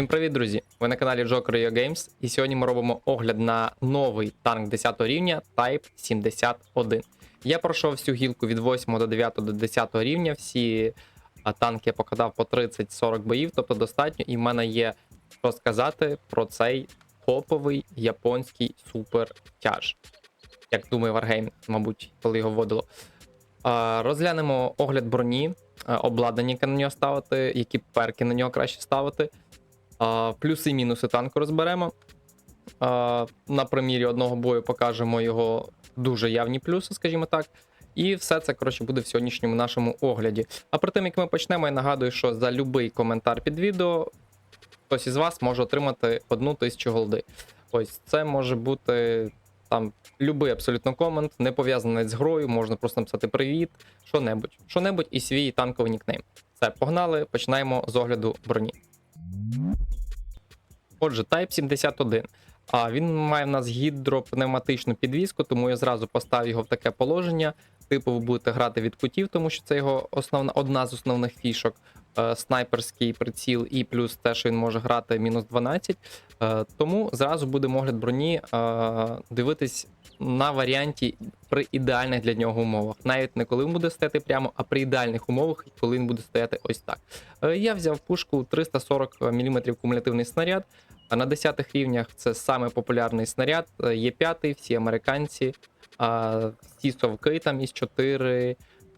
Всім привіт, друзі! Ви на каналі Joker Games, і сьогодні ми робимо огляд на новий танк 10 рівня Type 71. Я пройшов всю гілку від 8 до 9 до 10 рівня. Всі танки я покидав по 30-40 боїв, тобто достатньо, і в мене є що сказати про цей топовий японський супертяж. Як думає Wargame, мабуть, коли його вводило. Розглянемо огляд броні, обладнання, яке на нього ставити, які перки на нього краще ставити. Плюси і мінуси танку розберемо. На примірі одного бою покажемо його дуже явні плюси, скажімо так. І все це коротше буде в сьогоднішньому нашому огляді. А при тим, як ми почнемо, я нагадую, що за будь-який коментар під відео хтось із вас може отримати одну тисячу голди. Ось це може бути там любий абсолютно комент, не пов'язаний з грою, можна просто написати привіт, що-небудь, що-небудь і свій танковий нікнейм. Все, погнали, починаємо з огляду броні. Отже, Type 71. А він має в нас гідропневматичну підвіску, тому я зразу поставив його в таке положення. Типу, ви будете грати від кутів, тому що це його основна одна з основних фішок. Е, снайперський приціл, і плюс те, що він може грати мінус 12. Е, тому зразу будемо огляд броні е, дивитись на варіанті при ідеальних для нього умовах. Навіть не коли він буде стояти прямо, а при ідеальних умовах, коли він буде стояти ось так. Е, Я взяв пушку 340 мм кумулятивний снаряд. А на 10 рівнях це саме популярний снаряд. Е, Є 5 всі американці, а всі совки там із 4,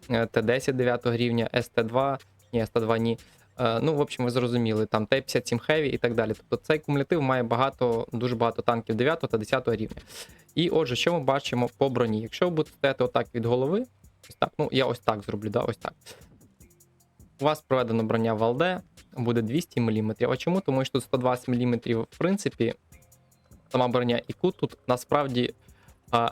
Т10 9 рівня, СТ2, ні, СТ2 ні. Е, Ну, в общем, ви зрозуміли, там Т-57 Heavy і так далі. Тобто цей кумулятив має багато, дуже багато танків 9 та 10 рівня. І отже, що ми бачимо по броні? Якщо ви будете отак від голови, ось так, ну я ось так зроблю, да, ось так. У вас проведена броня в ЛД, буде 200 мм. А чому? Тому що тут 120 мм, в принципі, сама броня і кут тут насправді а,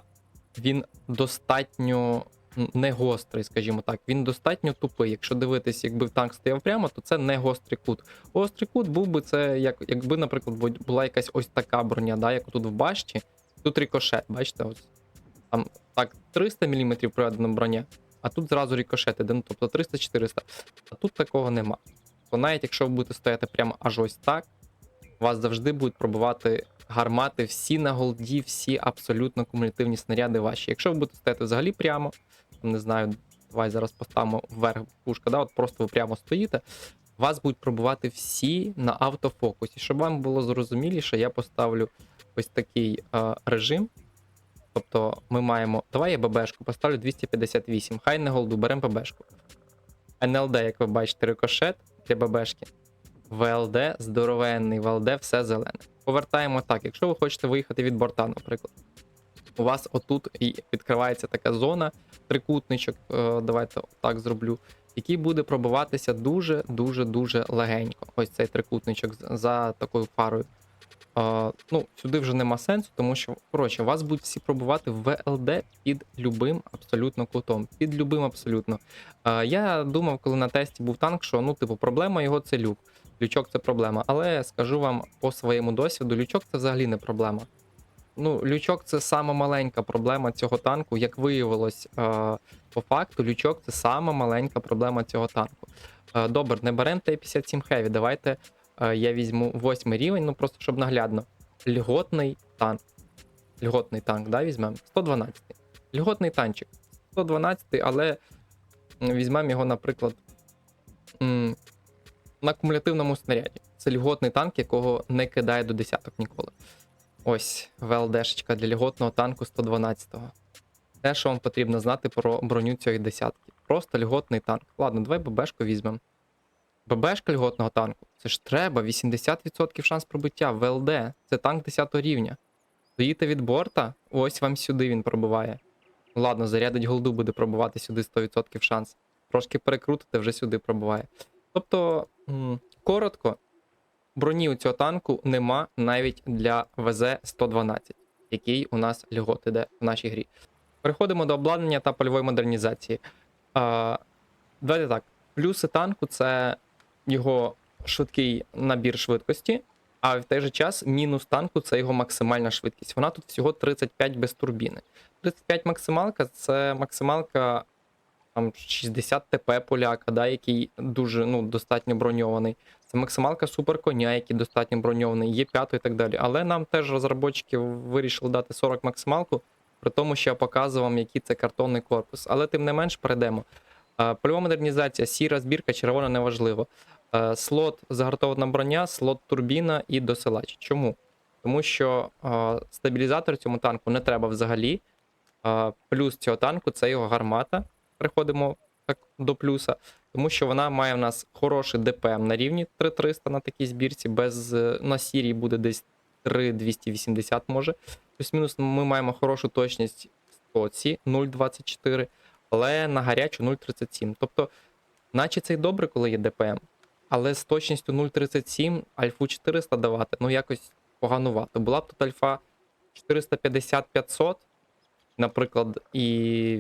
він достатньо не гострий, скажімо так. Він достатньо тупий. Якщо дивитись, якби танк стояв прямо, то це не гострий кут. Гострий кут був би це, як, якби, наприклад, була якась ось така броня, да, як тут в башті. Тут рикошет, бачите, ось там так 300 мм проведена броня, а тут зразу рикошет іде, ну, тобто 300-400. А тут такого нема. То навіть якщо ви будете стояти прямо аж ось так, вас завжди будуть пробувати гармати всі на голді, всі абсолютно кумулятивні снаряди ваші. Якщо ви будете стояти взагалі прямо, не знаю, давай зараз поставимо вверх пушка, да, от просто ви прямо стоїте. Вас будуть пробувати всі на автофокусі. Щоб вам було зрозуміліше, я поставлю ось такий е, режим. Тобто ми маємо. Давай я ББшку поставлю 258. Хай не голду, беремо ББшку. НЛД, як ви бачите, рикошет для ББшки. ВЛД здоровенний, ВЛД все зелене. Повертаємо так, якщо ви хочете виїхати від борта, наприклад. У вас отут і відкривається така зона, трикутничок, е, давайте так зроблю, який буде пробиватися дуже-дуже дуже легенько. Ось цей трикутничок за такою парою. Ну, сюди вже нема сенсу, тому що, коротше, вас будуть всі пробувати в ВЛД під любим абсолютно кутом. Під любим абсолютно. Е, я думав, коли на тесті був танк, що ну, типу, проблема його це люк. Лючок це проблема. Але скажу вам по своєму досвіду, лючок це взагалі не проблема. Ну, лючок це сама маленька проблема цього танку. Як виявилось, по факту, лючок це сама маленька проблема цього танку. Добре, не беремо Т-57 Heavy. Давайте я візьму восьмий рівень, ну просто щоб наглядно. Льготний танк. Льготний танк, да, візьмемо. 112. Льготний танчик. 112, але візьмемо його, наприклад, на кумулятивному снаряді. Це льготний танк, якого не кидає до десяток ніколи. Ось ВЛДшечка для льготного танку 112-го. Те, що вам потрібно знати про броню цієї десятки. Просто льготний танк. Ладно, давай ББшку візьмемо. ББшка льготного танку. Це ж треба, 80% шанс пробиття. ВЛД. Це танк 10 рівня. Стоїте від борта, ось вам сюди він пробиває. Ладно, зарядить голду буде пробивати сюди 100% шанс. Трошки перекрутите, вже сюди пробиває. Тобто, коротко, броні у цього танку нема навіть для ВЗ-112, який у нас льгот іде в нашій грі. Переходимо до обладнання та польової модернізації. А, давайте так. Плюси танку це його швидкий набір швидкості, а в той же час мінус танку це його максимальна швидкість. Вона тут всього 35 без турбіни. 35 максималка це максималка там 60 ТП поляка, да, який дуже ну, достатньо броньований. Це максималка суперконя, який достатньо броньований, є 5 і так далі. Але нам теж розробники вирішили дати 40 максималку, при тому, що я показував вам, який це картонний корпус. Але тим не менш перейдемо. Е, Польова модернізація, сіра збірка, червона неважливо. Е, Слот загартована броня, слот турбіна і досилач. Чому? Тому що е, стабілізатор цьому танку не треба взагалі. Е, плюс цього танку це його гармата. Приходимо так до плюса, тому що вона має в нас хороший ДПМ на рівні 3300 на такій збірці, без е, на сірій буде десь 3280 може. Плюс-мінус ми маємо хорошу точність в стоці 0,24, але на гарячу 0,37. Тобто, наче це й добре, коли є ДПМ, але з точністю 0,37 альфу 400 давати, ну якось поганувато. Була б тут альфа 450-500, наприклад, і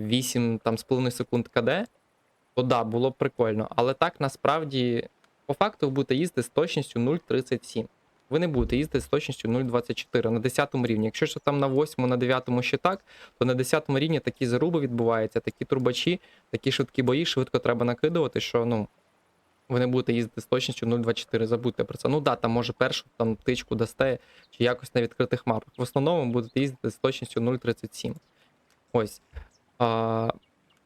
8 там, з половиною секунд КД, то да, було б прикольно. Але так насправді, по факту, ви будете їздити з точністю 0,37. Ви не будете їздити з точністю 0,24 на 10 рівні. Якщо ж там на 8, на 9 ще так, то на 10 рівні такі заруби відбуваються, такі турбачі, такі швидкі бої, швидко треба накидувати, що ну. Ви не будете їздити з точністю 0,24, забудьте про це. Ну да, там може першу там тичку дасте, чи якось на відкритих мапах. В основному будете їздити з точністю 0,37. Ось. А,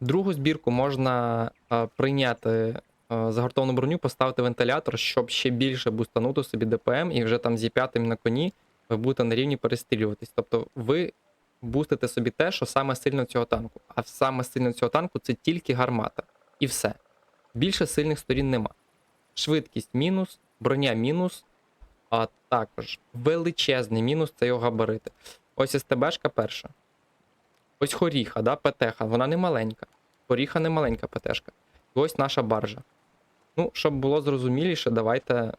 другу збірку можна а, прийняти а, загартовану броню, поставити вентилятор, щоб ще більше бустанути собі ДПМ, і вже там зі п'ятим на коні ви будете на рівні перестрілюватись. Тобто ви бустите собі те, що саме сильно цього танку. А саме сильно цього танку це тільки гармата. І все. Більше сильних сторін нема. Швидкість мінус, броня мінус, а також величезний мінус це його габарити. Ось СТБшка перша. Ось хоріха, да, ПТХ, вона не маленька. Хоріха не маленька ПТшка. І ось наша баржа. Ну, щоб було зрозуміліше, давайте.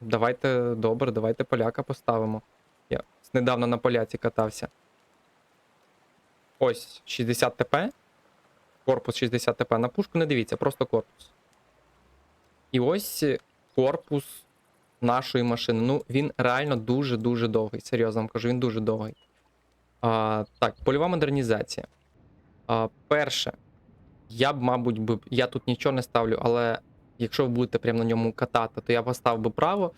Давайте добре, давайте поляка поставимо. Я недавно на поляці катався. Ось 60 ТП. Корпус 60 ТП. На пушку не дивіться, просто корпус. І ось корпус нашої машини. Ну, він реально дуже-дуже довгий. Серйозно вам кажу, він дуже довгий. А, так, польова модернізація. А, перше, я б, мабуть, би, я тут нічого не ставлю, але якщо ви будете прямо на ньому катати, то я поставив би право.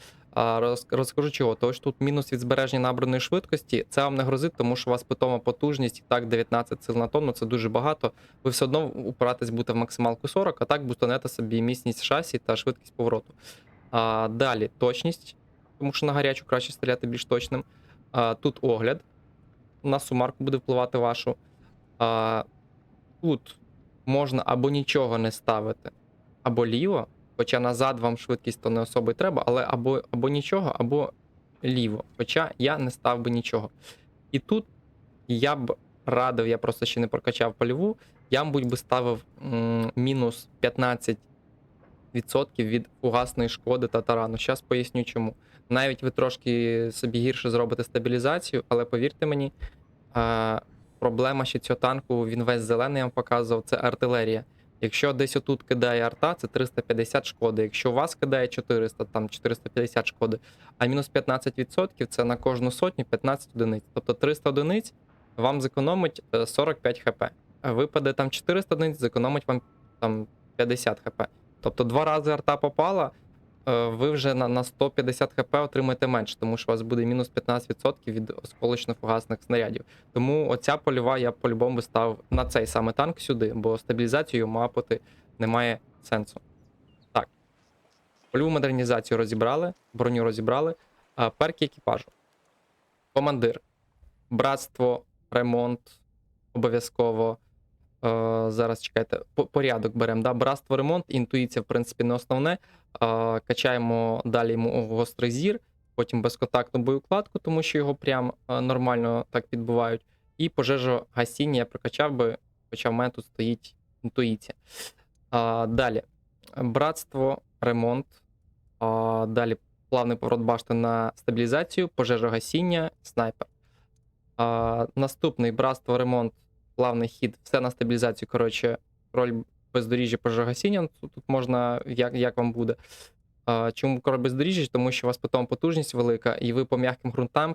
Розкажу чого. Що тут мінус від збереження набраної швидкості. Це вам не грозить, тому що у вас питома потужність і так 19 сил на тонну, це дуже багато. Ви все одно упиратись будете в максималку 40, а так бустанете собі міцність шасі та швидкість повороту. А, далі точність, тому що на гарячу краще стріляти більш точним. А, тут огляд. На сумарку буде впливати вашу. А, тут можна або нічого не ставити, або ліво. Хоча назад вам швидкість то не особо й треба, але або, або нічого, або ліво. Хоча я не став би нічого. І тут я б радив, я просто ще не прокачав польову, я, мабуть, би ставив мінус 15% від фугасної шкоди та тарану. Зараз поясню чому. Навіть ви трошки собі гірше зробите стабілізацію, але повірте мені, проблема ще цього танку, він весь зелений я вам показував, це артилерія. Якщо десь отут кидає арта, це 350 шкоди. Якщо у вас кидає 400, там 450 шкоди, а мінус 15% це на кожну сотню 15 одиниць. Тобто 300 одиниць вам зекономить е, 45 хп. А Випаде там 400 одиниць, зекономить вам там 50 хп. Тобто два рази арта попала, е, ви вже на, на 150 хп отримаєте менше, тому що у вас буде мінус 15% від осколочно-фугасних снарядів. Тому оця польова я по-любому став на цей саме танк сюди, бо стабілізацію мапати немає сенсу. Так. Польову модернізацію розібрали, броню розібрали. А перки екіпажу. Командир. Братство, ремонт. Обов'язково. Е, зараз чекайте, порядок беремо. Да? Братство, ремонт, інтуїція, в принципі, не основне. Е, качаємо далі йому гострий зір, потім безконтактну боєукладку, тому що його прям е, нормально так підбувають. І пожежогасіння я прокачав би, хоча в мене тут стоїть інтуїція. А, далі. Братство, ремонт. А, далі плавний поворот башти на стабілізацію, пожежогасіння, снайпер. А, наступний братство, ремонт, плавний хід, все на стабілізацію. Коротше, роль бездоріжжя пожежогасіння. Тут, тут можна, як, як вам буде. А, чому король бездоріжжя? Тому що у вас потім потужність велика, і ви по м'яким ґрунтам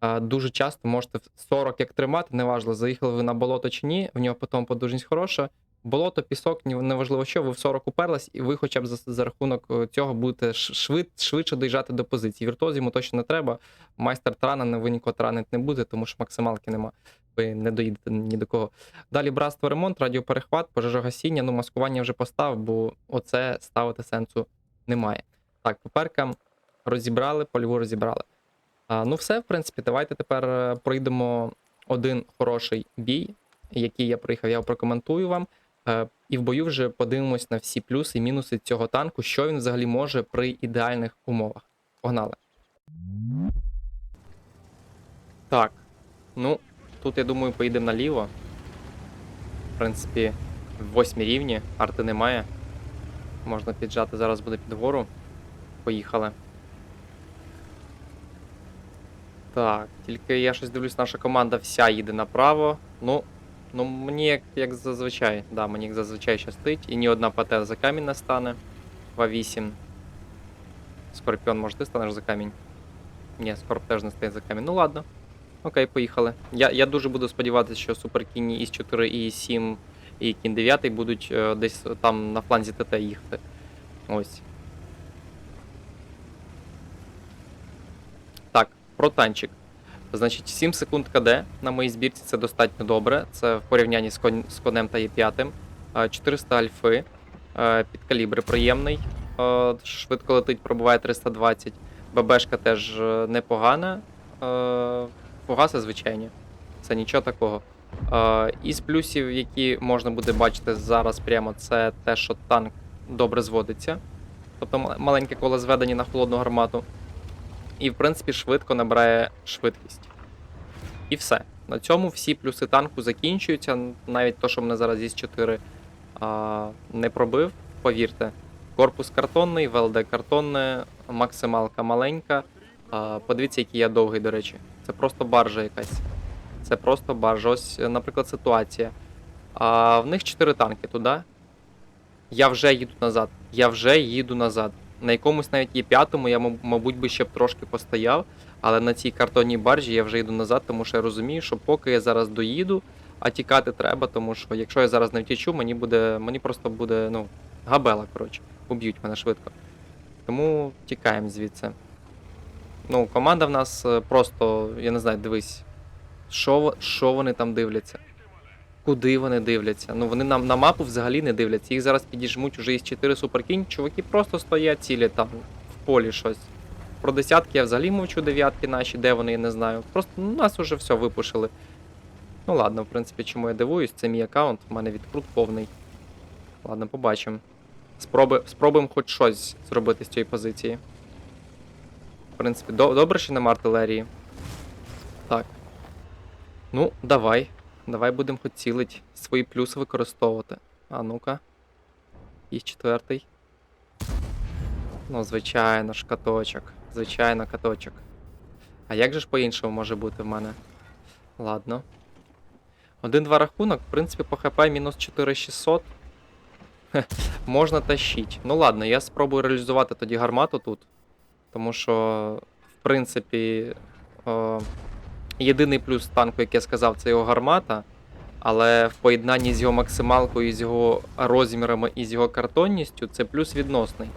а, дуже часто можете 40 як тримати, неважливо, заїхали ви на болото чи ні, в нього потім потужність хороша, Болото, пісок, неважливо що, ви в 40 уперлись, і ви хоча б за, за рахунок е, цього будете швид, швидше доїжджати до позиції. Віртуоз йому точно не треба. Майстер трана, ви нікого транити не буде, тому що максималки нема. Ви не доїдете ні до кого. Далі братство ремонт, радіоперехват, пожежогасіння, ну маскування вже постав, бо оце ставити сенсу немає. Так, поперкам розібрали, польву розібрали. А, ну, все, в принципі, давайте тепер е, пройдемо один хороший бій, який я приїхав, я прокоментую вам. Е, І в бою вже подивимось на всі плюси і мінуси цього танку, що він взагалі може при ідеальних умовах. Погнали. Так. Ну, тут я думаю, поїдемо наліво. В принципі, в восьмій рівні, арти немає. Можна піджати, зараз буде під гору. Поїхали. Так, тільки я щось дивлюсь, наша команда вся їде направо. Ну, ну мені як, як зазвичай, да, мені як зазвичай щастить. І ні одна ПТ за камінь не стане. 2-8. Скорпіон, може, ти станеш за камінь? Ні, Скорп теж не стає за камінь. Ну ладно. Окей, поїхали. Я, я дуже буду сподіватися, що Суперкіні із 4 і 7 і Кін 9 будуть е, десь там на фланзі ТТ їхати. Ось. Так, про танчик. Значить, 7 секунд КД на моїй збірці це достатньо добре. Це в порівнянні з, кон... з конем та Є5. Е, 400 альфи. Е, Під калібри приємний. Е, Швидко летить, пробуває 320. ББшка теж е, непогана. Е, Фугаси звичайні. Це нічого такого. Е, Із плюсів, які можна буде бачити зараз прямо, це те, що танк добре зводиться. Тобто маленьке коло зведення на холодну гармату. І, в принципі, швидко набирає швидкість. І все. На цьому всі плюси танку закінчуються. Навіть то, що мене зараз із 4 а, не пробив, повірте. Корпус картонний, ВЛД картонне, максималка маленька. А, подивіться, який я довгий, до речі. Це просто баржа якась. Це просто баржа. Ось, наприклад, ситуація. А, в них 4 танки туди. Я вже їду назад. Я вже їду назад. На якомусь навіть є п'ятому, я, мабуть, би ще б трошки постояв, але на цій картонній баржі я вже йду назад, тому що я розумію, що поки я зараз доїду, а тікати треба, тому що якщо я зараз не втічу, мені буде. Мені просто буде, ну, габела, коротше. Уб'ють мене швидко. Тому тікаємо звідси. Ну, команда в нас е, просто, я не знаю, дивись, що, що вони там дивляться. Куди вони дивляться? Ну вони нам на мапу взагалі не дивляться. Їх зараз підіжмуть уже із 4 суперкінь. Чуваки просто стоять цілі там в полі щось. Про десятки я взагалі мовчу, дев'ятки наші, де вони, я не знаю. Просто ну, нас уже все випушили. Ну ладно, в принципі, чому я дивуюсь, це мій аккаунт, в мене відкрут повний. Ладно, побачимо. Спроби, спробуємо хоч щось зробити з цієї позиції. В принципі, до, добре, що нема артилерії. Так. Ну, давай. Давай будемо хоч свої плюси використовувати. А ну-ка. І четвертий. Ну, звичайно ж, каточок. Звичайно, каточок. А як же ж по-іншому може бути в мене? Ладно. Один-два рахунок, в принципі, по хп мінус 4600. Хе, Можна тащить. Ну ладно, я спробую реалізувати тоді гармату тут. Тому що, в принципі, о, єдиний плюс танку, як я сказав, це його гармата. Але в поєднанні з його максималкою, з його розмірами і з його картонністю, це плюс відносний.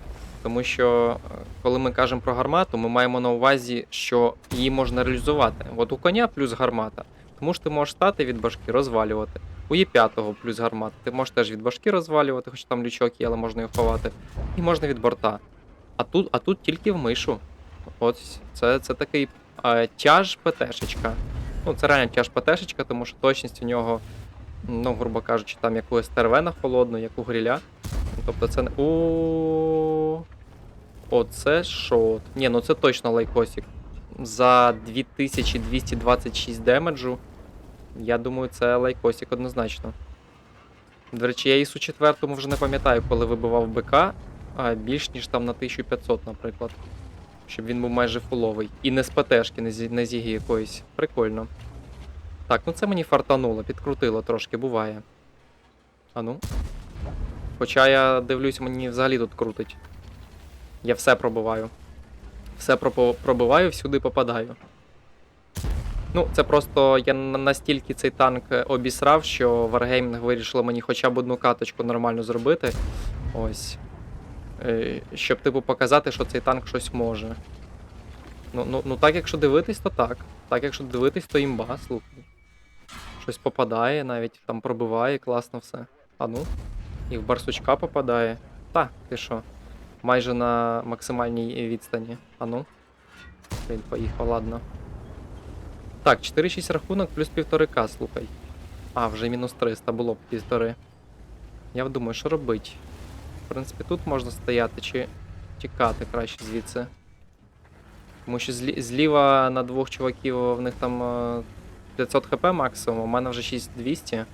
Тому що, е, коли ми кажемо про гармату, ми маємо на увазі, що її можна реалізувати. От у коня плюс гармата. Тому ж ти можеш стати від башки, розвалювати. У Є5 плюс гармата. Ти можеш теж від башки розвалювати, хоч там лючок є, але можна його ховати. І можна від борта. А тут, а тут тільки в мишу. От це, це такий тяж ПТшечка. Ну, це реально тяж ПТшечка, тому що точність у нього, ну, грубо кажучи, там як у СТРВ на холодну, як у гріля. Тобто це не. О. Оце шот. Ні, ну це точно лайкосик. За 2226 демеджу. Я думаю, це лайкосик однозначно. До речі, я ІСу 4 вже не пам'ятаю, коли вибивав БК, більш ніж там на 1500, наприклад. Щоб він був майже фуловий. І не з ПТшки, не з, їги якоїсь. Прикольно. Так, ну це мені фартануло, підкрутило трошки, буває. А ну. Хоча я дивлюсь, мені взагалі тут крутить. Я все пробиваю. Все пробиваю, всюди попадаю. Ну, це просто я настільки цей танк е, обісрав, що Wargaming вирішили мені хоча б одну каточку нормально зробити. Ось. Е, Щоб, типу, показати, що цей танк щось може. Ну, ну, ну так, якщо дивитись, то так. Так, якщо дивитись, то імба, слухай. Щось попадає, навіть там пробиває, класно все. А ну. І в барсучка попадає. Та, ти що? Майже на максимальній відстані. А ну. Він поїхав, ладно. Так, 4-6 рахунок плюс 1,5к, слухай. А, вже мінус 300 було б півтори. Я думаю, що робить. В принципі, тут можна стояти чи тікати краще звідси. Тому що зліва на двох чуваків в них там е, 500 хп максимум, у мене вже 6200.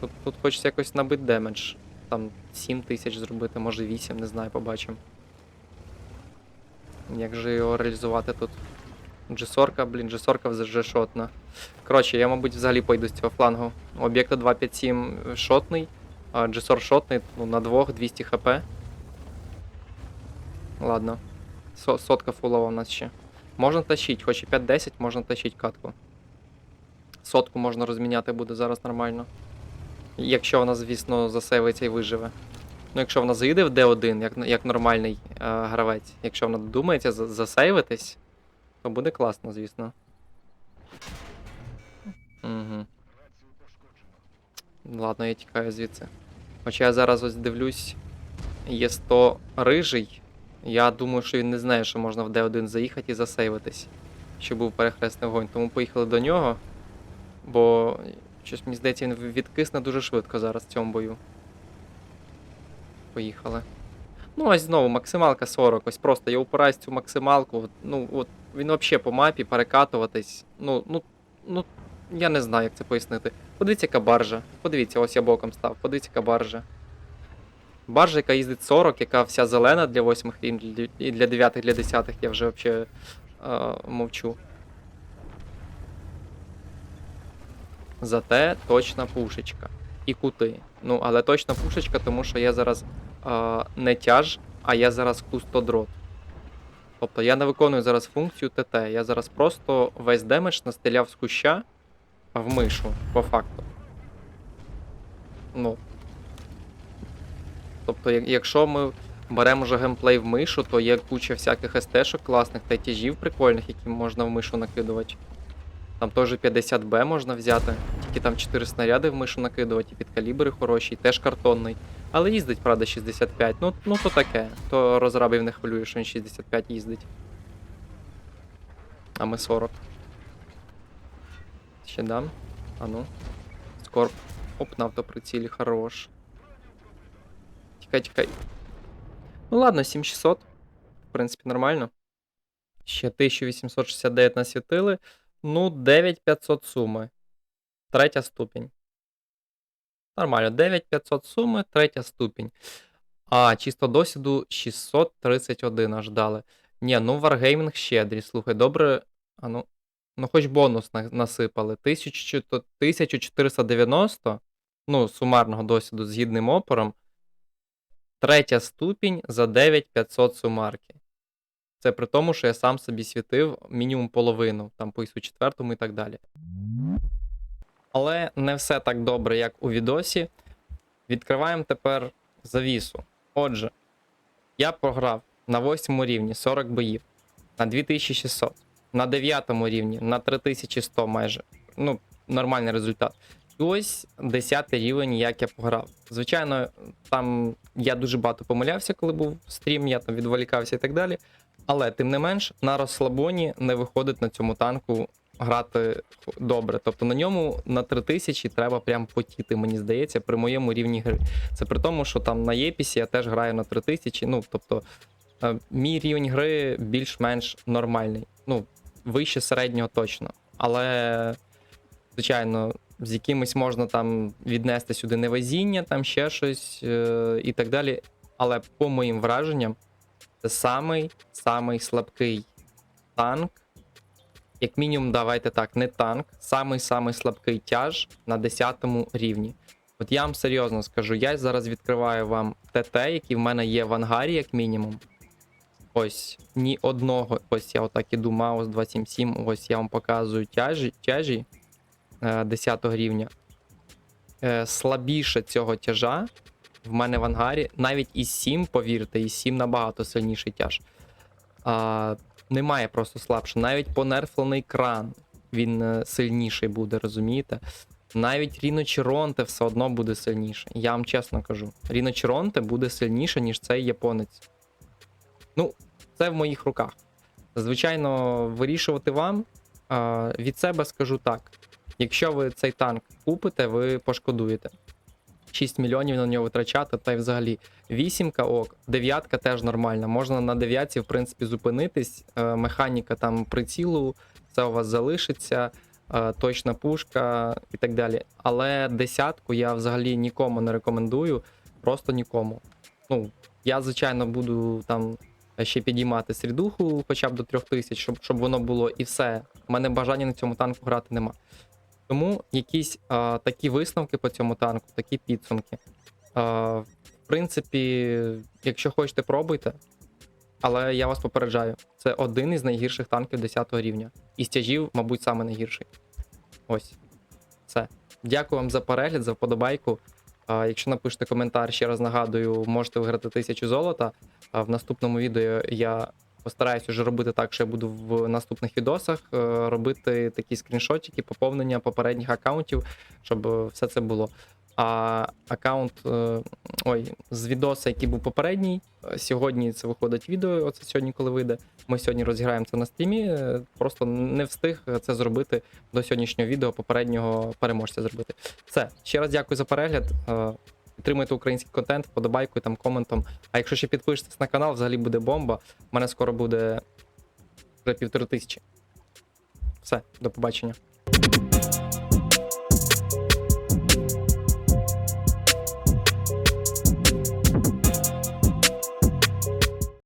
Тут, тут хочеться якось набити демедж. Там 7 тисяч зробити, може 8, не знаю, побачимо. Як же його реалізувати тут? Джесорка, блін, Джесорка вже шотна. Коротше, я, мабуть, взагалі пойду з цього флангу. Об'єкта 257 шотний, а Джесор шотний, ну, на двох 200 хп. Ладно. Со- сотка фулова у нас ще. Можна тащить, хоч і 5-10, можна тащить катку. Сотку можна розміняти буде зараз нормально. Якщо вона, звісно, засейвиться і виживе. Ну, якщо вона заїде в D1, як, як нормальний е, гравець, якщо вона додумається засейвитись, то буде класно, звісно. Угу. Ладно, я тікаю звідси. Хоча я зараз ось дивлюсь, є 100 рижий. Я думаю, що він не знає, що можна в D1 заїхати і засейвитись. Що був перехресний вогонь. Тому поїхали до нього. Бо щось мені здається, він відкисне дуже швидко зараз в цьому бою. Поїхали. Ну, ось знову максималка 40. Ось просто я упираюсь цю максималку. Ну, от він взагалі по мапі перекатуватись. Ну, ну, ну, я не знаю, як це пояснити. Подивіться, яка баржа. Подивіться, ось я боком став. Подивіться, яка баржа. Баржа, яка їздить 40, яка вся зелена для 8 рівнів, і для 9, для 10 я вже взагалі мовчу. Зате точна пушечка. І кути. Ну, але точна пушечка, тому що я зараз е, не тяж, а я зараз кустодрот. Тобто я не виконую зараз функцію ТТ. Я зараз просто весь демедж настеляв з куща в мишу, по факту. Ну. Тобто, якщо ми беремо вже геймплей в мишу, то є куча всяких СТ-шок класних та тяжів прикольних, які можна в мишу накидувати. Там теж 50Б можна взяти, тільки там 4 снаряди в мишу накидувати, і підкалібри хороші, і теж картонний. Але їздить, правда, 65. Ну, ну то таке. То розрабів не хвилює, що він 65 їздить. А ми 40. Ще дам. А ну. Скорб. Оп, на автоприцілі, хорош. Тікай, тікай. Ну ладно, 7600. В принципі, нормально. Ще 1869 насвітили. Ну, 9500 суми. Третя ступінь. Нормально, 9500 суми, третя ступінь. А, чисто досвіду 631 аж дали. Ні, ну Wargaming щедрі. Слухай, добре. А ну. Ну, хоч бонус на- насипали. 1000 то 1490. Ну, сумарного досвіду з гідним опором. Третя ступінь за 9500 сумарки. Це при тому, що я сам собі світив мінімум половину, там по ісу четвертому і так далі. Але не все так добре, як у відосі. Відкриваємо тепер завісу. Отже, я програв на 8 рівні 40 боїв, на 2600, на 9 рівні на 3100 майже. Ну, нормальний результат. І ось 10 рівень, як я пограв. Звичайно, там я дуже багато помилявся, коли був стрім, я там відволікався і так далі. Але тим не менш, на розслабоні не виходить на цьому танку грати добре. Тобто на ньому на 3000 треба прям потіти, мені здається, при моєму рівні гри. Це при тому, що там на Єпісі я теж граю на 3000. Ну, тобто, е, мій рівень гри більш-менш нормальний. Ну, вище середнього точно. Але, звичайно, з якимось можна там віднести сюди невезіння, там ще щось е- і так далі. Але по моїм враженням, це самий самий слабкий танк. Як мінімум, давайте так, не танк, самий самий слабкий тяж на 10 рівні. От я вам серйозно скажу, я зараз відкриваю вам ТТ, які в мене є в ангарі, як мінімум. Ось ні одного. Ось я отак іду Маус 277. Ось я вам показую тяжі, тяжі е, 10 рівня. Е, слабіше цього тяжа в мене в ангарі. Навіть із 7, повірте, із 7 набагато сильніший тяж. А, немає просто слабше. Навіть понерфлений кран він е, сильніший буде, розумієте? Навіть Ріно Чіронте все одно буде сильніше. Я вам чесно кажу. Ріно Чіронте буде сильніше, ніж цей японець. Ну, це в моїх руках. Звичайно, вирішувати вам. Від себе скажу так: якщо ви цей танк купите, ви пошкодуєте. 6 мільйонів на нього витрачати, та й взагалі вісімка ок, дев'ятка теж нормальна. Можна на дев'ятці, в принципі, зупинитись. Е, Механіка там прицілу, це у вас залишиться, е, точна пушка і так далі. Але десятку я взагалі нікому не рекомендую, просто нікому. Ну, я, звичайно, буду там ще підіймати срідуху хоча б до 3000, щоб, щоб воно було і все. У мене бажання на цьому танку грати нема. Тому якісь а, такі висновки по цьому танку, такі підсумки. А, в принципі, якщо хочете, пробуйте. Але я вас попереджаю, це один із найгірших танків 10 рівня. І стяжів, мабуть, саме найгірший. Ось. Все. Дякую вам за перегляд, за вподобайку. Якщо напишете коментар, ще раз нагадую, можете виграти тисячу золота. А в наступному відео я постараюсь уже робити так, що я буду в наступних відосах е, робити такі скріншотики, поповнення попередніх аккаунтів, щоб все це було. А аккаунт, е, ой, з відоса, який був попередній, е, сьогодні це виходить відео. Оце сьогодні, коли вийде. Ми сьогодні розіграємо це на стрімі. е, Просто не встиг це зробити до сьогоднішнього відео, попереднього переможця зробити. Все, ще раз дякую за перегляд. Підтримуйте український контент, вподобайкою там коментом. А якщо ще підпишетесь на канал, взагалі буде бомба. У мене скоро буде вже півтори тисячі. Все, до побачення.